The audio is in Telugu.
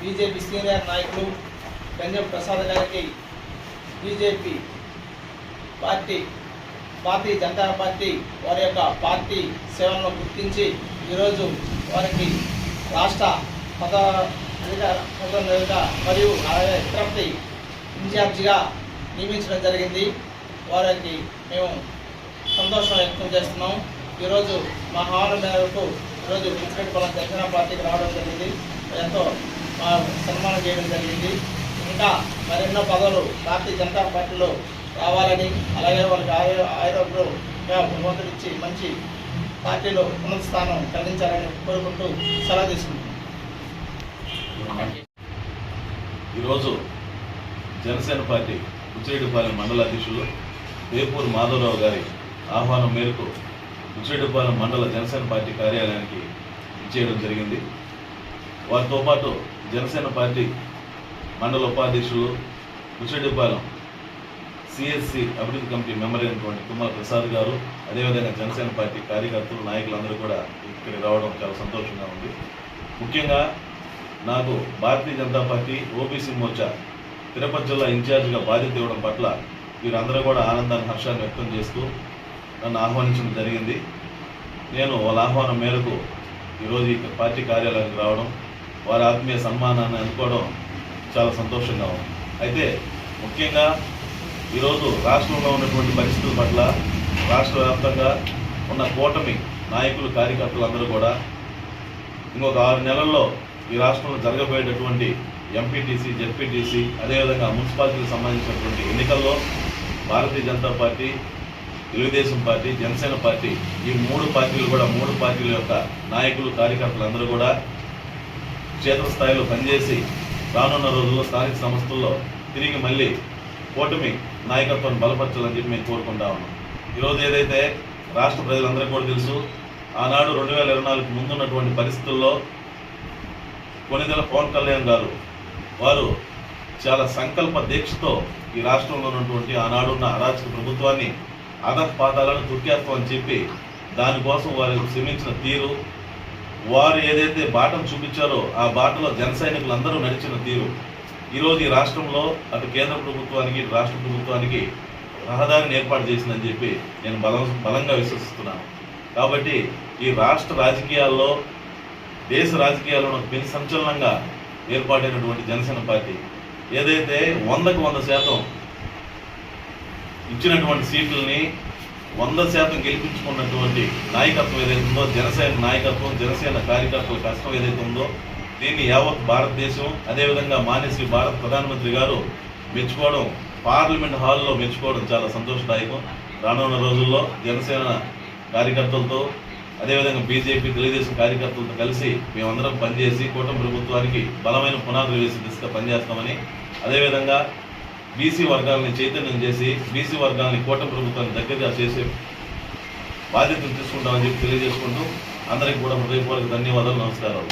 బీజేపీ సీనియర్ నాయకులు గంజం ప్రసాద్ గారికి BJP party Bharatiya Janata party వారి యొక్క పార్టీ సేవలను గుర్తించి ఈరోజు వారికి రాష్ట్ర పద అధికార మరియు తిరుపతి ఇన్ఛార్జిగా నియమించడం జరిగింది. వారికి మేము సంతోషం వ్యక్తం చేస్తున్నాం. ఈరోజు మా ఆహ్వానం మేరకు ఈరోజు పిచ్చిపెట్టుకోవడం దక్షిణ పార్టీకి రావడం జరిగింది. ఎంతో మా సన్మానం చేయడం జరిగింది. ఇంకా మరెన్నో పదవులు భారతీయ జనతా పార్టీలో రావాలని అలాగే వాళ్ళకి ఆయ ఆయుర్వేదంగా భగవంతుడు ఇచ్చి మంచి పార్టీలో ఉన్నత స్థానం కలిగించాలని కోరుకుంటూ సలహా తీసుకుంటున్నాం. ఈరోజు జనసేన పార్టీ ఉచ్చిరెడ్డిపాలెం మండల అధ్యక్షులు వేపూరు మాధవరావు గారి ఆహ్వానం మేరకు ఉచ్చిరెడ్డిపాలెం మండల జనసేన పార్టీ కార్యాలయానికి ఇచ్చేయడం జరిగింది. వారితో పాటు జనసేన పార్టీ మండల ఉపాధ్యక్షులు ఉచ్చిరెడ్డిపాలెం సిఎస్సి అభివృద్ధి కమిటీ మెంబర్ అయినటువంటి తుమ్మల ప్రసాద్ గారు అదేవిధంగా జనసేన పార్టీ కార్యకర్తలు నాయకులందరూ కూడా ఇక్కడికి రావడం చాలా సంతోషంగా ఉంది. ముఖ్యంగా నాకు భారతీయ జనతా పార్టీ ఓబీసీ మోర్చా తిరుపతి జిల్లా ఇన్ఛార్జిగా బాధ్యత ఇవ్వడం పట్ల వీరందరూ కూడా ఆనందాన్ని హర్షాన్ని వ్యక్తం చేస్తూ నన్ను ఆహ్వానించడం జరిగింది. నేను వాళ్ళ ఆహ్వానం మేరకు ఈరోజు ఈ పార్టీ కార్యాలయానికి రావడం వారి ఆత్మీయ సన్మానాన్ని అందుకోవడం చాలా సంతోషంగా ఉంది. అయితే ముఖ్యంగా ఈరోజు రాష్ట్రంలో ఉన్నటువంటి పరిస్థితుల పట్ల రాష్ట్ర వ్యాప్తంగా ఉన్న కూటమి నాయకులు కార్యకర్తలు అందరూ కూడా ఇంకొక ఆరు నెలల్లో ఈ రాష్ట్రంలో జరగబోయేటటువంటి ఎంపీటీసీ జెడ్పీటీసీ అదేవిధంగా మున్సిపాలిటీకి సంబంధించినటువంటి ఎన్నికల్లో Bharatiya Janata party Telugu Desam party Janasena party ఈ మూడు పార్టీలు కూడా మూడు పార్టీల యొక్క నాయకులు కార్యకర్తలందరూ కూడా క్షేత్రస్థాయిలో పనిచేసి రానున్న రోజుల్లో స్థానిక సంస్థల్లో తిరిగి మళ్ళీ కూటమి నాయకత్వాన్ని బలపరచాలని చెప్పి మేము కోరుకుంటా ఉన్నాం. ఈరోజు ఏదైతే రాష్ట్ర ప్రజలందరికీ కూడా తెలుసు ఆనాడు రెండు వేల ఇరవై నాలుగు ముందున్నటువంటి పరిస్థితుల్లో కొనిదెల పవన్ కళ్యాణ్ గారు వారు చాలా సంకల్ప దీక్షతో ఈ రాష్ట్రంలో ఉన్నటువంటి ఆనాడున్న అరాచక ప్రభుత్వాన్ని అదర్ అధపాతాలను తొక్కేస్తామని చెప్పి దానికోసం వారు శ్రమించిన తీరు వారు ఏదైతే బాటను చూపించారో ఆ బాటలో జన సైనికులందరూ నడిచిన తీరు. ఈరోజు ఈ రాష్ట్రంలో అటు కేంద్ర ప్రభుత్వానికి రాష్ట్ర ప్రభుత్వానికి రహదారిని ఏర్పాటు చేసిందని చెప్పి నేను బలం బలంగా విశ్వసిస్తున్నాను. కాబట్టి ఈ రాష్ట్ర రాజకీయాల్లో దేశ రాజకీయాల్లో పెను సంచలనంగా ఏర్పాటైనటువంటి జనసేన పార్టీ. ఏదైతే వందకు వంద శాతం ఇచ్చినటువంటి సీట్లని వంద శాతం గెలిపించుకున్నటువంటి నాయకత్వం ఏదైతే ఉందో జనసేన నాయకత్వం జనసేన కార్యకర్తల కష్టం ఏదైతే ఉందో దీన్ని యావత్ భారతదేశం అదేవిధంగా మానేసి భారత ప్రధానమంత్రి గారు మెచ్చుకోవడం పార్లమెంట్ హాల్లో మెచ్చుకోవడం చాలా సంతోషదాయకం. రానున్న రోజుల్లో జనసేన కార్యకర్తలతో అదేవిధంగా బీజేపీ తెలుగుదేశం కార్యకర్తలతో కలిసి మేమందరం పనిచేసి కూటమి ప్రభుత్వానికి బలమైన పునాదులు వేసి దిశగా పనిచేస్తామని అదేవిధంగా బీసీ వర్గాలని చైతన్యం చేసి బీసీ వర్గాలని కోట ప్రభుత్వాన్ని దగ్గరగా చేసే బాధ్యతలు తీసుకుంటామని చెప్పి తెలియజేసుకుంటూ అందరికీ కూడా హృదయపూర్వక ధన్యవాదాలు నమస్కారాలు.